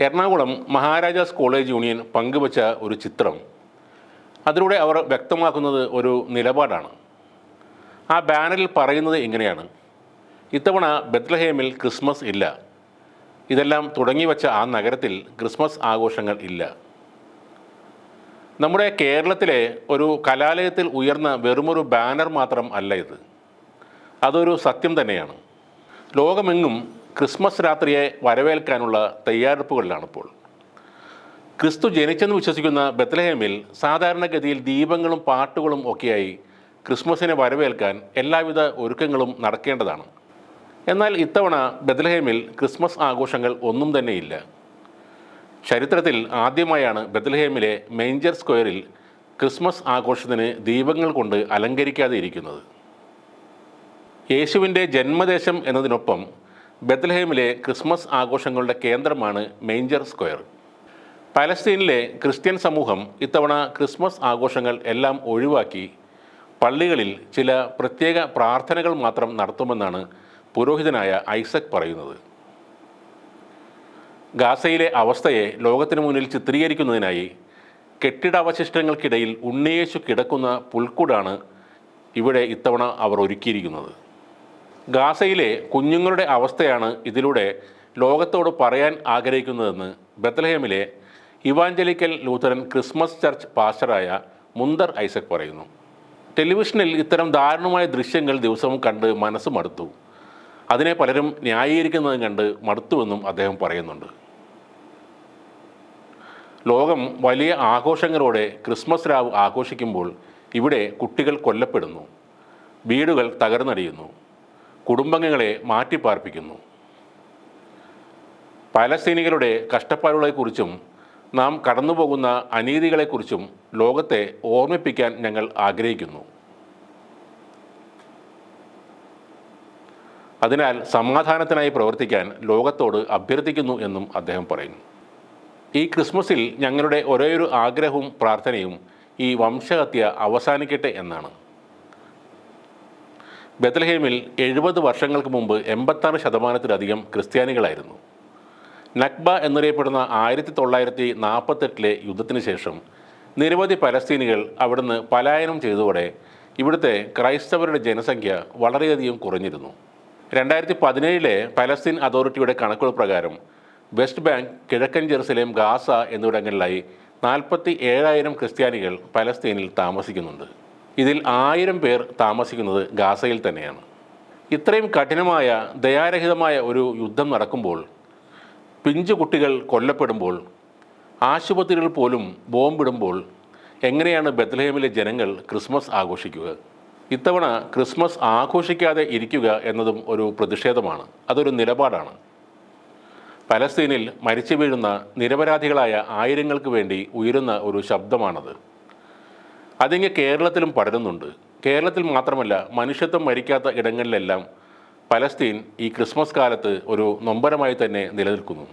Ernakulam Maharajas college union പങ്കുവച്ച ഒരു ചിത്രം. അതിലൂടെ അവർ വ്യക്തമാക്കുന്നത് ഒരു നിലപാടാണ്. ആ ബാനറിൽ പറയുന്നത് ഇങ്ങനെയാണ്. ഇത്തവണ ബത്ലഹേമിൽ ക്രിസ്മസ് ഇല്ല. ഇതെല്ലാം തുടങ്ങി വച്ച ആ നഗരത്തിൽ ക്രിസ്മസ് ആഘോഷങ്ങൾ ഇല്ല. നമ്മുടെ കേരളത്തിലെ ഒരു കലാലയത്തിൽ ഉയർന്ന വെറുമൊരു ബാനർ മാത്രം അല്ല ഇത്. അതൊരു സത്യം തന്നെയാണ്. ലോകമെങ്ങും ക്രിസ്മസ് രാത്രിയെ വരവേൽക്കാനുള്ള തയ്യാറെടുപ്പുകളിലാണിപ്പോൾ. ക്രിസ്തു ജനിച്ചെന്ന് വിശ്വസിക്കുന്ന ബത്ലഹേമിൽ സാധാരണഗതിയിൽ ദീപങ്ങളും പാട്ടുകളും ഒക്കെയായി ക്രിസ്മസിനെ വരവേൽക്കാൻ എല്ലാവിധ ഒരുക്കങ്ങളും നടക്കേണ്ടതാണ്. എന്നാൽ ഇത്തവണ ബത്ലഹേമിൽ ക്രിസ്മസ് ആഘോഷങ്ങൾ ഒന്നും തന്നെയില്ല. ചരിത്രത്തിൽ ആദ്യമായാണ് ബത്ലഹേമിലെ മെയിഞ്ചർ സ്ക്വയറിൽ ക്രിസ്മസ് ആഘോഷത്തിന് ദീപങ്ങൾ കൊണ്ട് അലങ്കരിക്കാതെ ഇരിക്കുന്നത്. യേശുവിന്റെ ജന്മദേശം എന്നതിനൊപ്പം ബത്ലഹേമിലെ ക്രിസ്മസ് ആഘോഷങ്ങളുടെ കേന്ദ്രമാണ് മെയ്ഞ്ചർ സ്ക്വയർ. പലസ്തീനിലെ ക്രിസ്ത്യൻ സമൂഹം ഇത്തവണ ക്രിസ്മസ് ആഘോഷങ്ങൾ എല്ലാം ഒഴിവാക്കി പള്ളികളിൽ ചില പ്രത്യേക പ്രാർത്ഥനകൾ മാത്രം നടത്തുമെന്നാണ് പുരോഹിതനായ ഐസക് പറയുന്നത്. ഗാസയിലെ അവസ്ഥയെ ലോകത്തിനു മുന്നിൽ ചിത്രീകരിക്കുന്നതിനായി കെട്ടിടാവശിഷ്ടങ്ങൾക്കിടയിൽ ഉണ്ണിയേശു കിടക്കുന്ന പുൽക്കൂടാണ് ഇവിടെ ഇത്തവണ അവർ ഒരുക്കിയിരിക്കുന്നത്. ഗാസയിലെ കുഞ്ഞുങ്ങളുടെ അവസ്ഥയാണ് ഇതിലൂടെ ലോകത്തോട് പറയാൻ ആഗ്രഹിക്കുന്നതെന്ന് ബത്ലഹേമിലെ ഇവാഞ്ചലിക്കൽ ലൂത്തറൻ ക്രിസ്മസ് ചർച്ച് പാസ്റ്ററായ മുന്തർ ഐസക് പറയുന്നു. ടെലിവിഷനിൽ ഇത്തരം ദാരുണമായ ദൃശ്യങ്ങൾ ദിവസവും കണ്ട് മനസ്സ് മടുത്തു. അതിനെ പലരും ന്യായീകരിക്കുന്നതും കണ്ട് മടുത്തുവെന്നും അദ്ദേഹം പറയുന്നുണ്ട്. ലോകം വലിയ ആഘോഷങ്ങളോടെ ക്രിസ്മസ് രാവ് ആഘോഷിക്കുമ്പോൾ ഇവിടെ കുട്ടികൾ കൊല്ലപ്പെടുന്നു. വീടുകൾ തകർന്നടിയുന്നു. കുടുംബങ്ങളെ മാറ്റിപ്പാർപ്പിക്കുന്നു. പലസ്തീനികളുടെ കഷ്ടപ്പാടുകളെക്കുറിച്ചും നാം കടന്നുപോകുന്ന അനീതികളെക്കുറിച്ചും ലോകത്തെ ഓർമ്മിപ്പിക്കാൻ ഞങ്ങൾ ആഗ്രഹിക്കുന്നു. അതിനാൽ സമാധാനത്തിനായി പ്രവർത്തിക്കാൻ ലോകത്തോട് അഭ്യർത്ഥിക്കുന്നു എന്നും അദ്ദേഹം പറയുന്നു. ഈ ക്രിസ്മസിൽ ഞങ്ങളുടെ ഒരേയൊരു ആഗ്രഹവും പ്രാർത്ഥനയും ഈ വംശഹത്യ അവസാനിക്കട്ടെ എന്നാണ്. ബത്ലഹേമിൽ എഴുപത് വർഷങ്ങൾക്ക് മുമ്പ് എൺപത്താറ് ശതമാനത്തിലധികം ക്രിസ്ത്യാനികളായിരുന്നു. നക്ബ എന്നറിയപ്പെടുന്ന ആയിരത്തി തൊള്ളായിരത്തി നാൽപ്പത്തെട്ടിലെ യുദ്ധത്തിന് ശേഷം നിരവധി പലസ്തീനികൾ അവിടുന്ന് പലായനം ചെയ്തതോടെ ഇവിടുത്തെ ക്രൈസ്തവരുടെ ജനസംഖ്യ വളരെയധികം കുറഞ്ഞിരുന്നു. രണ്ടായിരത്തി പതിനേഴിലെ പലസ്തീൻ അതോറിറ്റിയുടെ കണക്കുകൾ പ്രകാരം വെസ്റ്റ് ബാങ്ക് കിഴക്കൻ ജെറുസലേം ഗാസ എന്നിവിടങ്ങളിലായി നാൽപ്പത്തി ഏഴായിരം ക്രിസ്ത്യാനികൾ പലസ്തീനിൽ താമസിക്കുന്നുണ്ട്. ഇതിൽ ആയിരം പേർ താമസിക്കുന്നത് ഗാസയിൽ തന്നെയാണ്. ഇത്രയും കഠിനമായ ദയാരഹിതമായ ഒരു യുദ്ധം നടക്കുമ്പോൾ പിഞ്ചു കുട്ടികൾ കൊല്ലപ്പെടുമ്പോൾ ആശുപത്രികൾ പോലും ബോംബിടുമ്പോൾ എങ്ങനെയാണ് ബത്ലഹേമിലെ ജനങ്ങൾ ക്രിസ്മസ് ആഘോഷിക്കുക? ഇത്തവണ ക്രിസ്മസ് ആഘോഷിക്കാതെ ഇരിക്കുക എന്നതും ഒരു പ്രതിഷേധമാണ്. അതൊരു നിലപാടാണ്. പലസ്തീനിൽ മരിച്ചു വീഴുന്ന നിരപരാധികളായ ആയിരങ്ങൾക്ക് വേണ്ടി ഉയരുന്ന ഒരു ശബ്ദമാണത്. അതിങ്ങ് കേരളത്തിലും പടരുന്നുണ്ട്. കേരളത്തിൽ മാത്രമല്ല മനുഷ്യത്വം മരിക്കാത്ത ഇടങ്ങളിലെല്ലാം പലസ്തീൻ ഈ ക്രിസ്മസ് കാലത്ത് ഒരു നൊമ്പരമായി തന്നെ നിലനിൽക്കുന്നു.